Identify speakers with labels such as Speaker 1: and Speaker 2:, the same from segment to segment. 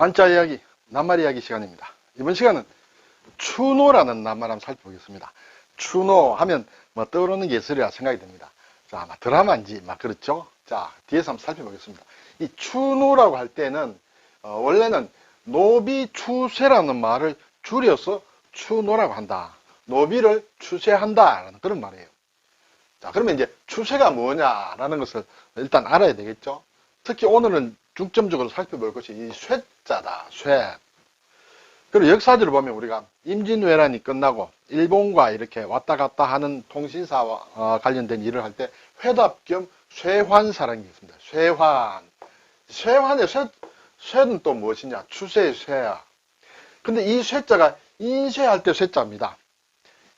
Speaker 1: 한자 이야기, 낱말 이야기 시간입니다. 이번 시간은 추노라는 낱말 한번 살펴보겠습니다. 추노 하면 뭐 떠오르는 게 있으리라 생각이 듭니다. 자, 아마 드라마인지 막 그렇죠? 자, 뒤에서 한번 살펴보겠습니다. 이 추노라고 할 때는 어, 원래는 노비 추세라는 말을 줄여서 추노라고 한다. 노비를 추세한다라는 그런 말이에요. 자, 그러면 이제 추세가 뭐냐라는 것을 일단 알아야 되겠죠? 특히 오늘은 중점적으로 살펴볼 것이 이 쇠자다, 쇠. 그리고 역사적으로 보면 우리가 임진왜란이 끝나고 일본과 이렇게 왔다 갔다 하는 통신사와 어, 관련된 일을 할 때 회답 겸 쇠환사라는 게 있습니다. 쇠환. 쇠환의 쇠, 쇠는 또 무엇이냐? 추세의 쇠야. 근데 이 쇠자가 인쇄할 때 쇠자입니다.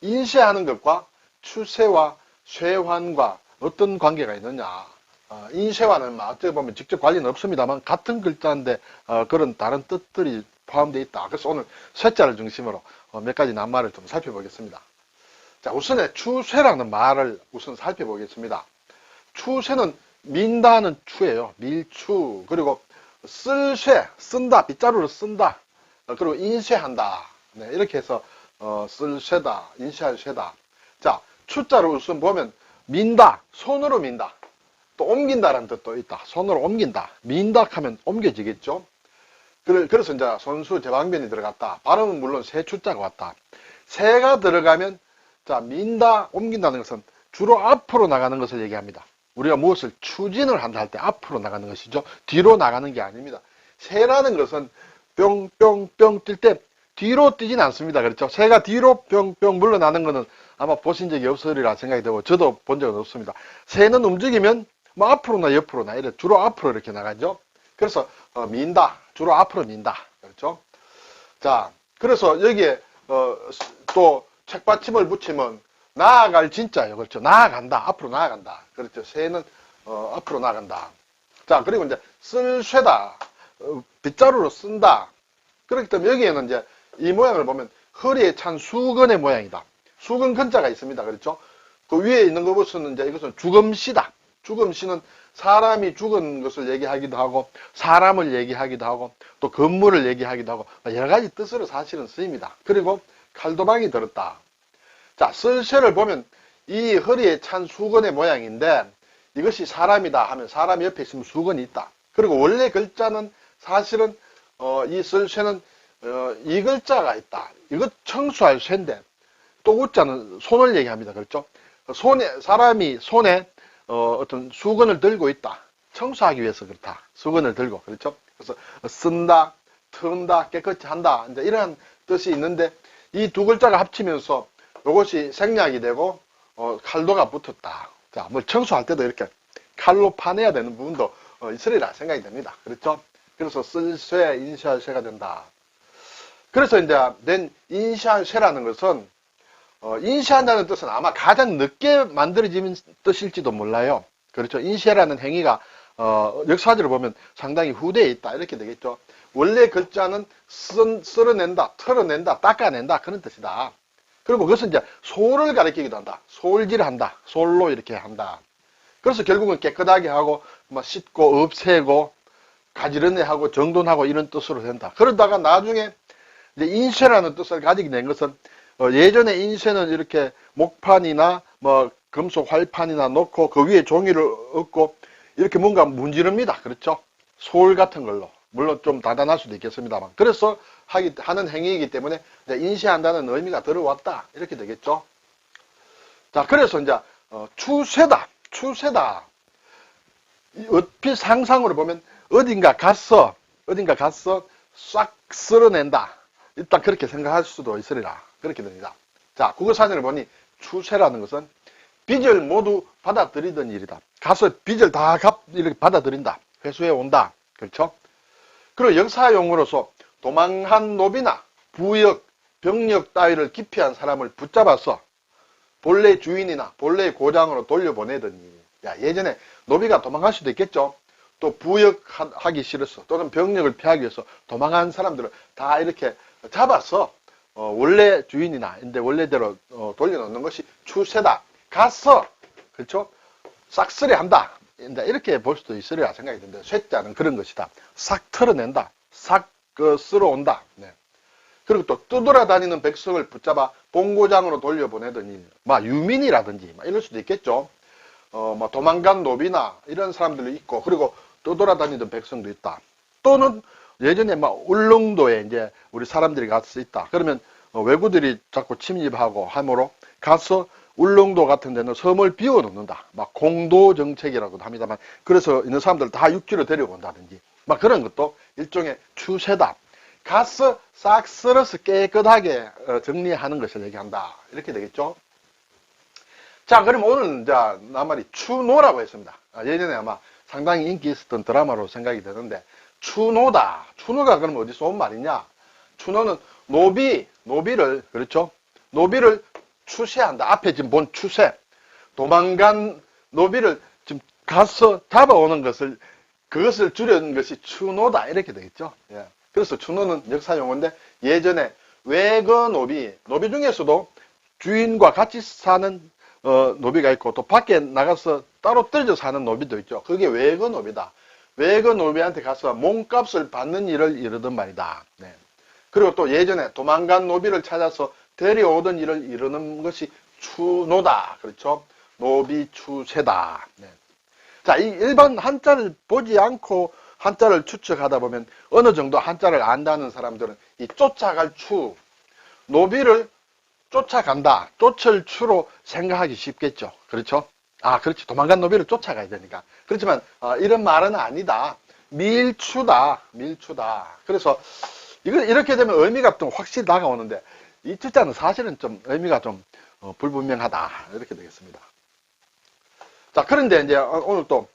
Speaker 1: 인쇄하는 것과 추세와 쇠환과 어떤 관계가 있느냐? 어, 인쇄와는 뭐 어떻게 보면 직접 관련은 없습니다만 같은 글자인데 어, 그런 다른 뜻들이 포함되어 있다. 그래서 오늘 쇠자를 중심으로 어, 몇 가지 낱말을 좀 살펴보겠습니다. 자, 우선에 추쇠라는 말을 우선 살펴보겠습니다. 추쇠는 민다는 추예요. 밀추. 그리고 쓸쇠, 쓴다, 빗자루를 쓴다. 어, 그리고 인쇄한다. 네, 이렇게 해서 어, 쓸쇠다, 인쇄할 쇠다. 자, 추자를 우선 보면 민다, 손으로 민다. 또 옮긴다라는 뜻도 있다. 손으로 옮긴다. 민다 하면 옮겨지겠죠. 그래- 그래서 이제 손수 대방변이 들어갔다. 발음은 물론 새 추자가 왔다. 새가 들어가면 자 민다 옮긴다는 것은 주로 앞으로 나가는 것을 얘기합니다. 우리가 무엇을 추진을 한다 할 때 앞으로 나가는 것이죠. 뒤로 나가는 게 아닙니다. 새라는 것은 뿅뿅뿅 뛸 때 뒤로 뛰진 않습니다. 그렇죠? 새가 뒤로 뿅뿅 물러나는 것은 아마 보신 적이 없으리라 생각이 되고 저도 본 적은 없습니다. 새는 움직이면 뭐 앞으로나 옆으로나 이렇게 주로 앞으로 이렇게 나가죠. 그래서 어, 민다 주로 앞으로 민다 그렇죠. 자 그래서 여기에 어, 또 책받침을 붙이면 나아갈 진짜예요. 그렇죠. 나아간다 앞으로 나아간다 그렇죠. 새는 어, 앞으로 나간다. 자 그리고 이제 쓸 쇠다 어, 빗자루로 쓴다. 그렇기 때문에 여기에는 이제 이 모양을 보면 허리에 찬 수건의 모양이다. 수건 근자가 있습니다. 그렇죠? 그 위에 있는 것은 이제 이것은 죽음시다. 죽음 시는 사람이 죽은 것을 얘기하기도 하고 사람을 얘기하기도 하고 또 건물을 얘기하기도 하고 여러 가지 뜻으로 사실은 쓰입니다. 그리고 칼도망이 들었다. 자, 쓸쇠를 보면 이 허리에 찬 수건의 모양인데 이것이 사람이다 하면 사람 옆에 있으면 수건이 있다. 그리고 원래 글자는 사실은 어, 이 쓸쇠는 어, 이 글자가 있다. 이것 청소할 쇠인데 또 우자는 손을 얘기합니다. 그렇죠? 손에 사람이 손에 어, 어떤 수건을 들고 있다. 청소하기 위해서 그렇다. 수건을 들고 그렇죠? 그래서 쓴다, 튼다, 깨끗이 한다. 이제 이러한 뜻이 있는데 이 두 글자가 합치면서 이것이 생략이 되고 어, 칼도가 붙었다. 자, 뭐 청소할 때도 이렇게 칼로 파내야 되는 부분도 어, 있으리라 생각이 됩니다. 그렇죠? 그래서 쓸쇠, 인쇄할 쇠가 된다. 그래서 이제 낸 인쇄할 쇠라는 것은 어, 인쇄한다는 뜻은 아마 가장 늦게 만들어지는 뜻일지도 몰라요. 그렇죠. 인쇄라는 행위가 어, 역사적으로 보면 상당히 후대에 있다 이렇게 되겠죠. 원래 글자는 쓴, 쓸어낸다, 털어낸다, 닦아낸다 그런 뜻이다. 그리고 그것은 이제 소를 가리키기도 한다. 솔질한다. 솔로 이렇게 한다. 그래서 결국은 깨끗하게 하고 막 씻고 없애고 가지런히하고 정돈하고 이런 뜻으로 된다. 그러다가 나중에 이제 인쇄라는 뜻을 가지게 된 것은 어, 예전에 인쇄는 이렇게 목판이나 뭐 금속 활판이나 놓고 그 위에 종이를 얹고 이렇게 뭔가 문지릅니다. 그렇죠? 소울 같은 걸로. 물론 좀 다단할 수도 있겠습니다만. 그래서 하기, 하는 행위이기 때문에 인쇄한다는 의미가 들어왔다. 이렇게 되겠죠? 자, 그래서 이제, 어, 추세다. 추세다. 이 얼핏 상상으로 보면 어딘가 갔어. 어딘가 갔어. 싹 쓸어낸다. 일단 그렇게 생각할 수도 있으리라. 그렇게 됩니다. 자, 국어사전을 보니 추세라는 것은 빚을 모두 받아들이던 일이다. 가서 빚을 다 갚, 이렇게 받아들인다. 회수해 온다. 그렇죠? 그리고 역사용으로서 도망한 노비나 부역, 병력 따위를 기피한 사람을 붙잡아서 본래 주인이나 본래 고장으로 돌려보내던 일. 야, 예전에 노비가 도망갈 수도 있겠죠? 또 부역하기 싫어서 또는 병력을 피하기 위해서 도망한 사람들을 다 이렇게 잡아서 어, 원래 주인이나 인데 원래대로 어, 돌려놓는 것이 추세다. 갔어. 그렇죠? 싹쓸이 한다. 이렇게 볼 수도 있으리라 생각이 듭니다. 쇠자는 그런 것이다. 싹 털어낸다. 싹그 쓰러 온다. 네. 그리고 또 떠돌아다니는 백성을 붙잡아 본고장으로 돌려보내던 일, 막 유민이라든지 막 이럴 수도 있겠죠. 어, 뭐 도망간 노비나 이런 사람들도 있고, 그리고 떠돌아다니던 백성도 있다. 또는 예전에 막 울릉도에 이제 우리 사람들이 가서 있다. 그러면 어, 외구들이 자꾸 침입하고 함으로 가서 울릉도 같은 데는 섬을 비워놓는다. 막 공도 정책이라고도 합니다만, 그래서 있는 사람들 다 육지로 데려온다든지, 막 그런 것도 일종의 추세다. 가서 싹 쓸어서 깨끗하게 어, 정리하는 것을 얘기한다. 이렇게 되겠죠. 자, 그럼 오늘 이제 나말이 추노라고 했습니다. 아, 예전에 아마 상당히 인기 있었던 드라마로 생각이 되는데 추노다. 추노가 그럼 어디서 온 말이냐? 추노는 노비, 노비를 그렇죠? 노비를 추세한다. 앞에 지금 본 추세. 도망간 노비를 지금 가서 잡아오는 것을 그것을 줄여는 것이 추노다 이렇게 되겠죠. 예. 그래서 추노는 역사 용어인데 예전에 외거 노비, 노비 중에서도 주인과 같이 사는 어, 노비가 있고 또 밖에 나가서 따로 떨어져 사는 노비도 있죠. 그게 외거 노비다. 외거 노비한테 가서 몸값을 받는 일을 이루던 말이다. 네. 그리고 또 예전에 도망간 노비를 찾아서 데려오던 일을 이루는 것이 추노다. 그렇죠? 노비 추세다. 네. 자, 이 일반 한자를 보지 않고 한자를 추측하다 보면 어느 정도 한자를 안다는 사람들은 이 쫓아갈 추, 노비를 쫓아간다, 쫓을 추로 생각하기 쉽겠죠. 그렇죠? 아, 그렇지. 도망간 노비를 쫓아가야 되니까. 그렇지만 어, 이런 말은 아니다. 밀추다, 밀추다. 그래서 이거 이렇게 되면 의미가 좀 확실히 다가오는데 이 뜻자는 사실은 좀 의미가 좀 어, 불분명하다 이렇게 되겠습니다. 자, 그런데 이제 오늘 또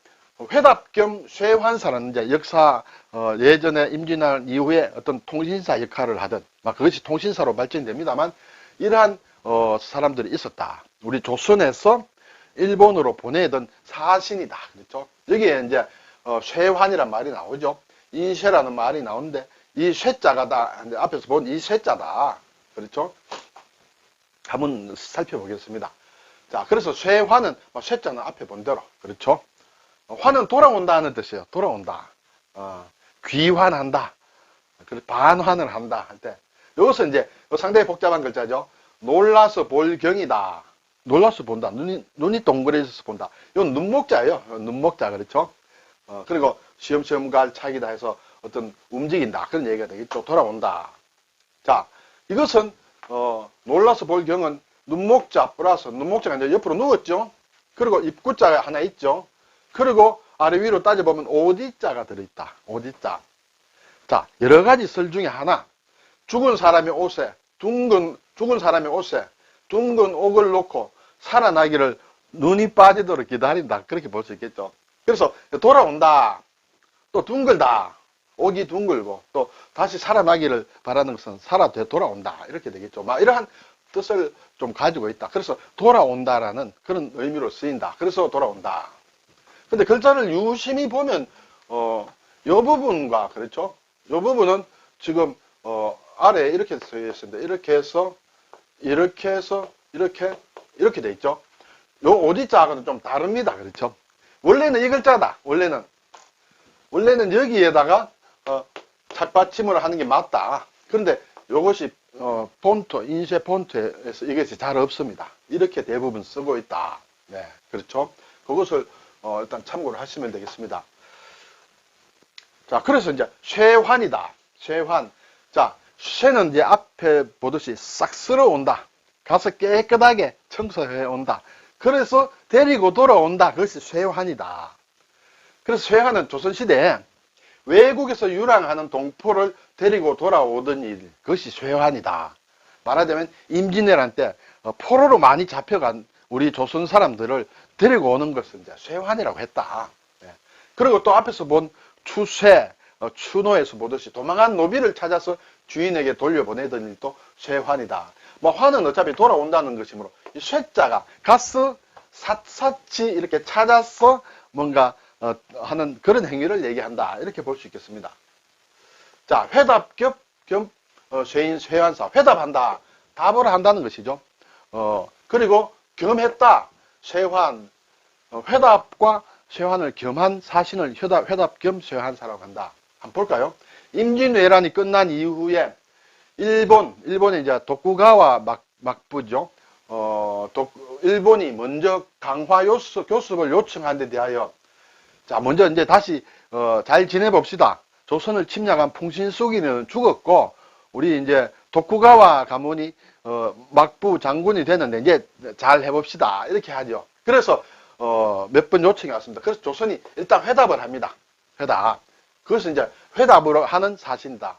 Speaker 1: 회답 겸 쇠환사라는 이제 역사 어, 예전에 임진왜란 이후에 어떤 통신사 역할을 하던 막 그것이 통신사로 발전됩니다만 이러한 어, 사람들이 있었다. 우리 조선에서 일본으로 보내던 사신이다. 그렇죠? 여기에 이제 어, 쇠환이란 말이 나오죠. 인쇄라는 말이 나오는데 이 쇠자가 다 앞에서 본 이 쇠자다. 그렇죠? 한번 살펴보겠습니다. 자, 그래서 쇠환은 뭐 쇠자는 앞에 본 대로 그렇죠? 어, 환은 돌아온다 하는 뜻이에요. 돌아온다. 어, 귀환한다. 반환을 한다 할 때. 여기서 이제 상당히 복잡한 글자죠. 놀라서 볼 경이다. 놀라서 본다. 눈이, 눈이 동그래져서 본다. 이건 눈목자예요. 눈목자, 그렇죠? 어, 그리고 시험시험 갈 차기다 해서 어떤 움직인다. 그런 얘기가 되겠죠. 돌아온다. 자, 이것은, 어, 놀라서 볼 경은 눈목자 플러스 눈목자가 이제 옆으로 누웠죠. 그리고 입구자가 하나 있죠. 그리고 아래 위로 따져보면 오디자가 들어있다. 오디자. 자, 여러 가지 설 중에 하나. 죽은 사람의 옷에, 둥근, 죽은 사람의 옷에 둥근 옥을 놓고 살아나기를 눈이 빠지도록 기다린다. 그렇게 볼 수 있겠죠. 그래서 돌아온다. 또 둥글다. 옥이 둥글고 또 다시 살아나기를 바라는 것은 살아 되돌아온다. 이렇게 되겠죠. 막 이러한 뜻을 좀 가지고 있다. 그래서 돌아온다라는 그런 의미로 쓰인다. 그래서 돌아온다. 근데 글자를 유심히 보면 어, 요 부분과 그렇죠? 요 부분은 지금 어, 아래에 이렇게 써 있습니다. 이렇게 해서 이렇게 해서 이렇게 이렇게 돼 있죠. 요 오디자하고는 좀 다릅니다. 그렇죠? 원래는 이 글자다. 원래는 원래는 여기에다가 어, 착받침을 하는 게 맞다. 그런데 이것이 어, 폰트, 인쇄 폰트에서 이것이 잘 없습니다. 이렇게 대부분 쓰고 있다. 네, 그렇죠. 그것을 어, 일단 참고를 하시면 되겠습니다. 자, 그래서 이제 쇠환이다. 쇠환. 자, 쇠는 이제 앞에 보듯이 싹 쓸어온다. 가서 깨끗하게 청소해 온다. 그래서 데리고 돌아온다. 그것이 쇠환이다. 그래서 쇠환은 조선시대에 외국에서 유랑하는 동포를 데리고 돌아오던 일, 그것이 쇠환이다. 말하자면 임진왜란 때 어, 포로로 많이 잡혀간 우리 조선 사람들을 데리고 오는 것을 이제 쇠환이라고 했다. 예. 그리고 또 앞에서 본 추쇠, 어, 추노에서 보듯이 도망한 노비를 찾아서 주인에게 돌려보내던 일도 쇠환이다. 뭐 환은 어차피 돌아온다는 것이므로 이 쇠자가 가서 샅샅이 이렇게 찾아서 뭔가 어, 하는 그런 행위를 얘기한다. 이렇게 볼 수 있겠습니다. 자, 회답 겸, 겸 어, 쇠인, 쇠환사. 회답한다. 답을 한다는 것이죠. 어, 그리고 겸했다. 쇠환. 어, 회답과 쇠환을 겸한 사신을 회답, 회답 겸 쇠환사라고 한다. 한번 볼까요? 임진왜란이 끝난 이후에 일본, 일본의 이제 도쿠가와 막, 막부죠. 어, 도, 일본이 먼저 강화 요수, 교습을 요청한 데 대하여 자, 먼저 이제 다시, 어, 잘 지내봅시다. 조선을 침략한 풍신수기는 죽었고, 우리 이제 도쿠가와 가문이, 어, 막부 장군이 됐는데, 이제 잘 해봅시다. 이렇게 하죠. 그래서, 어, 몇 번 요청이 왔습니다. 그래서 조선이 일단 회답을 합니다. 회답. 그것은 이제 회답으로 하는 사실이다.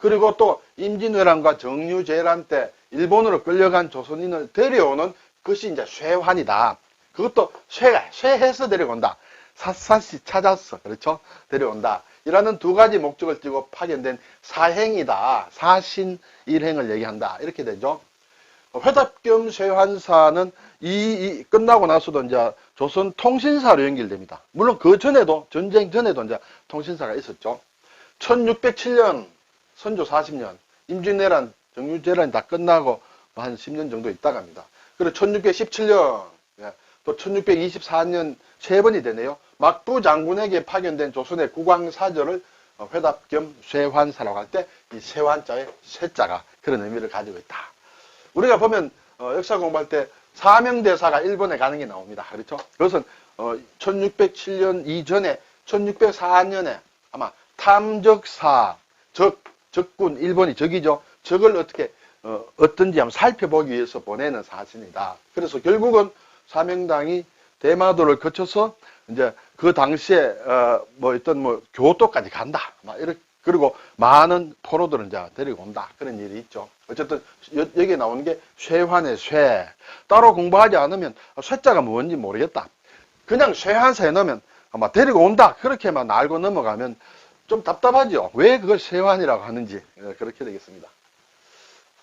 Speaker 1: 그리고 또 임진왜란과 정유재란 때 일본으로 끌려간 조선인을 데려오는 것이 이제 쇠환이다. 그것도 쇠가, 쇠해서 데려온다. 샅샅이 찾았어. 그렇죠? 데려온다. 이라는 두 가지 목적을 띠고 파견된 사행이다. 사신 일행을 얘기한다. 이렇게 되죠. 회답 겸 쇠환사는 이, 이 끝나고 나서도 이제 조선 통신사로 연결됩니다. 물론 그 전에도 전쟁 전에도 이제 통신사가 있었죠. 1607년 선조 40년 임진왜란 정유재란이 다 끝나고 한 10년 정도 있다 갑니다. 그리고 1617년 예, 또 1624년 세 번이 되네요. 막부 장군에게 파견된 조선의 국왕사절을 어, 회답 겸 쇠환사라고 할 때 이 쇠환자의 쇠자가 그런 의미를 가지고 있다. 우리가 보면 어, 역사 공부할 때 사명대사가 일본에 가는 게 나옵니다. 그렇죠? 그것은 어, 1607년 이전에 1604년에 아마 탐적사 적 적군 일본이 적이죠. 적을 어떻게 어, 어떤지 한번 살펴보기 위해서 보내는 사진이다. 그래서 결국은 사명당이 대마도를 거쳐서 이제 그 당시에 어, 뭐 어떤 뭐 교토까지 간다. 막 이렇게 그리고 많은 포로들을 이제 데리고 온다. 그런 일이 있죠. 어쨌든 여, 기에 나오는 게 쇠환의 쇠. 따로 공부하지 않으면 쇠자가 뭔지 모르겠다. 그냥 쇠환사에 넣으면 아마 데리고 온다. 그렇게만 알고 넘어가면 좀 답답하죠. 왜 그걸 쇠환이라고 하는지 예, 그렇게 되겠습니다.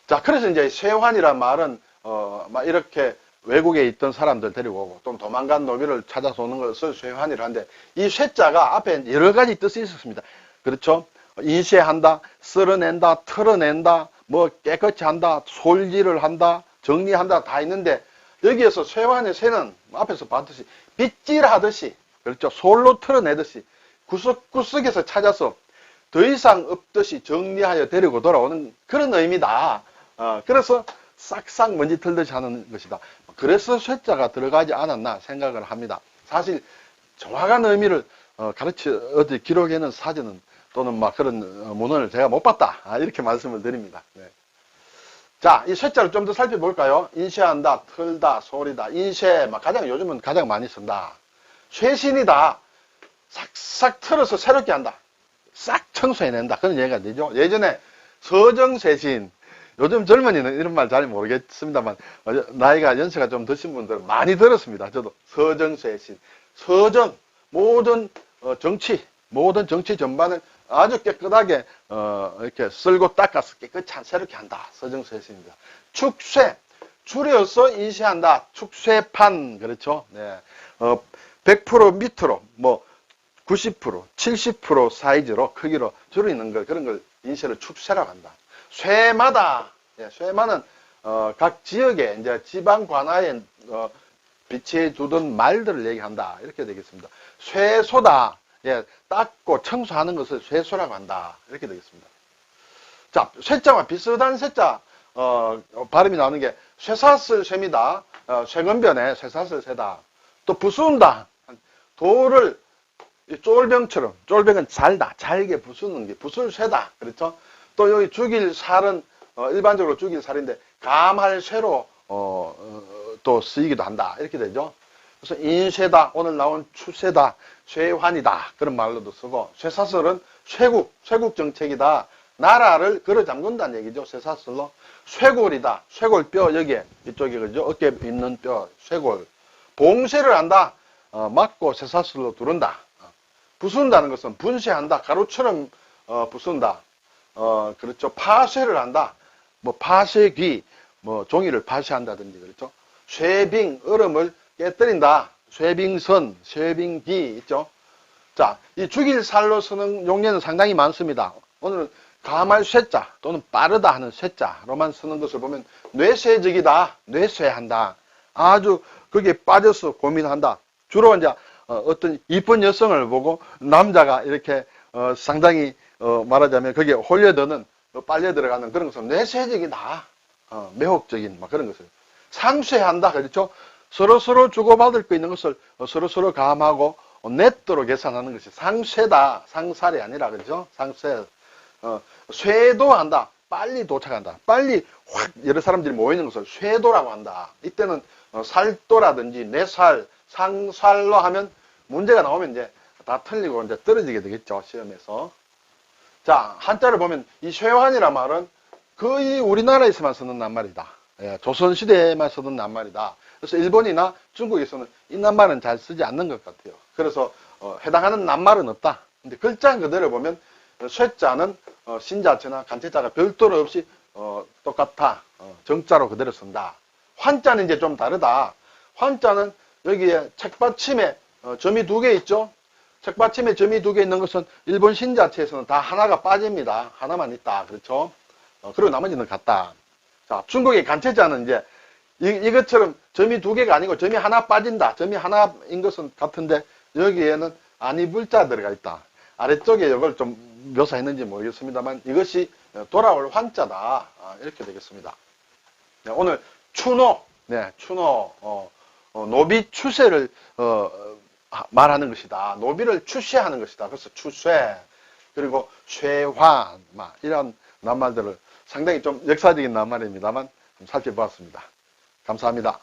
Speaker 1: 자, 그래서 이제 쇠환이란 말은 어, 막 이렇게 외국에 있던 사람들 데리고 오고 또 도망간 노비를 찾아서 오는 것을 쇠환이라 하는데 이 쇠자가 앞에 여러 가지 뜻이 있었습니다. 그렇죠? 인쇄한다, 쓸어낸다, 털어낸다, 뭐 깨끗이 한다, 솔질을 한다, 정리한다 다 있는데 여기에서 쇠환의 쇠는 앞에서 봤듯이 빗질하듯이 그렇죠? 솔로 털어내듯이 구석구석에서 찾아서 더 이상 없듯이 정리하여 데리고 돌아오는 그런 의미다. 어, 그래서 싹싹 먼지 털듯이 하는 것이다. 그래서 쇠자가 들어가지 않았나 생각을 합니다. 사실 정확한 의미를 어, 가르쳐 어디 기록에는 사진은 또는 막 그런 어, 문헌을 제가 못 봤다. 아, 이렇게 말씀을 드립니다. 네. 자, 이 쇠자를 좀 더 살펴볼까요? 인쇄한다, 털다, 소리다, 인쇄, 막 가장 요즘은 가장 많이 쓴다. 쇄신이다. 싹싹 털어서 새롭게 한다. 싹 청소해낸다. 그런 얘기가 되죠. 예전에 서정쇄신, 요즘 젊은이는 이런 말 잘 모르겠습니다만, 어, 나이가 연세가 좀 드신 분들은 많이 들었습니다. 저도 서정쇄신. 서정, 모든 어, 정치, 모든 정치 전반을 아주 깨끗하게 어, 이렇게 쓸고 닦아서 깨끗이 새롭게 한다. 서정쇄신입니다. 축쇄, 줄여서 인쇄한다. 축쇄판, 그렇죠. 네. 어, 100% 밑으로, 뭐, 90%, 70% 사이즈로 크기로 줄이는 걸 그런 걸 인쇄를 축쇄라고 한다. 쇠마다 예, 쇠마는 어, 각 지역에 이제 지방 관하에 어, 비치해 두던 말들을 얘기한다 이렇게 되겠습니다. 쇠소다 예, 닦고 청소하는 것을 쇠소라고 한다 이렇게 되겠습니다. 자 쇠자와 비슷한 쇠자 어, 발음이 나오는 게 쇠사슬 쇠입니다. 어, 쇠건변에 쇠사슬 쇠다. 또 부수운다 돌을 이 쫄병처럼 쫄병은 잘다 잘게 부수는 게 부술 쇠다. 그렇죠? 또 여기 죽일 살은 어, 일반적으로 죽일 살인데 감할 쇠로 어, 어, 또 쓰이기도 한다. 이렇게 되죠? 그래서 인쇠다 오늘 나온 추쇠다 쇠환이다. 그런 말로도 쓰고 쇠사슬은 쇠국 쇠국 정책이다. 나라를 걸어 잠근다는 얘기죠 쇠사슬로. 쇠골이다. 쇠골뼈 여기에 이쪽에 그죠? 어깨에 있는 뼈 쇠골. 봉쇄를 한다. 어, 맞고 쇠사슬로 두른다 부순다는 것은 분쇄한다. 가루처럼 어, 부순다. 어, 그렇죠. 파쇄를 한다. 뭐 파쇄귀, 뭐 종이를 파쇄한다든지 그렇죠. 쇠빙, 얼음을 깨뜨린다. 쇠빙선, 쇠빙기 있죠. 자, 이 죽일 살로 쓰는 용례는 상당히 많습니다. 오늘은 가말 쇠자 또는 빠르다 하는 쇠자로만 쓰는 것을 보면 뇌쇠적이다. 뇌쇠한다. 아주 거기에 빠져서 고민한다. 주로 이제 어, 떤 이쁜 여성을 보고 남자가 이렇게 어, 상당히 어, 말하자면 거기에 홀려드는 어, 빨려 들어가는 그런 것은 내세적이다. 어, 매혹적인 막 그런 것을 상쇄한다. 그렇죠? 서로 서로 주고받을 거 있는 것을 어, 서로 서로 감하고 어, 넷도로 계산하는 것이 상쇄다. 상살이 아니라 그렇죠? 상쇄. 어, 쇄도한다. 빨리 도착한다. 빨리 확 여러 사람들이 모이는 것을 쇄도라고 한다. 이때는 어, 살도라든지 내살, 상살로 하면 문제가 나오면 이제 다 틀리고 이제 떨어지게 되겠죠. 시험에서. 자, 한자를 보면 이 쇠환이란 말은 거의 우리나라에서만 쓰는 낱말이다. 예, 조선시대에만 쓰는 낱말이다. 그래서 일본이나 중국에서는 이 낱말은 잘 쓰지 않는 것 같아요. 그래서 어, 해당하는 낱말은 없다. 근데 글자 그대로 보면 어, 쇠자는 어, 신자체나 간체자가 별도로 없이 어, 똑같아. 어, 정자로 그대로 쓴다. 환자는 이제 좀 다르다. 환자는 여기에 책받침에 어, 점이 두 개 있죠. 책받침에 점이 두 개 있는 것은 일본 신자체에서는 다 하나가 빠집니다. 하나만 있다. 그렇죠? 어, 그리고 나머지는 같다. 자, 중국의 간체자는 이제 이, 것처럼 점이 두 개가 아니고 점이 하나 빠진다. 점이 하나인 것은 같은데 여기에는 아니불자 들어가 있다. 아래쪽에 이걸 좀 묘사했는지 모르겠습니다만 이것이 돌아올 환자다. 아, 이렇게 되겠습니다. 네, 오늘 추노, 네, 추노, 어, 어, 노비 추세를 어, 하- 말하는 것이다. 노비를 추세하는 것이다. 그래서 추세 그리고 쇠환 막 이런 낱말들을 상당히 좀 역사적인 낱말입니다만 좀 살펴보았습니다. 감사합니다.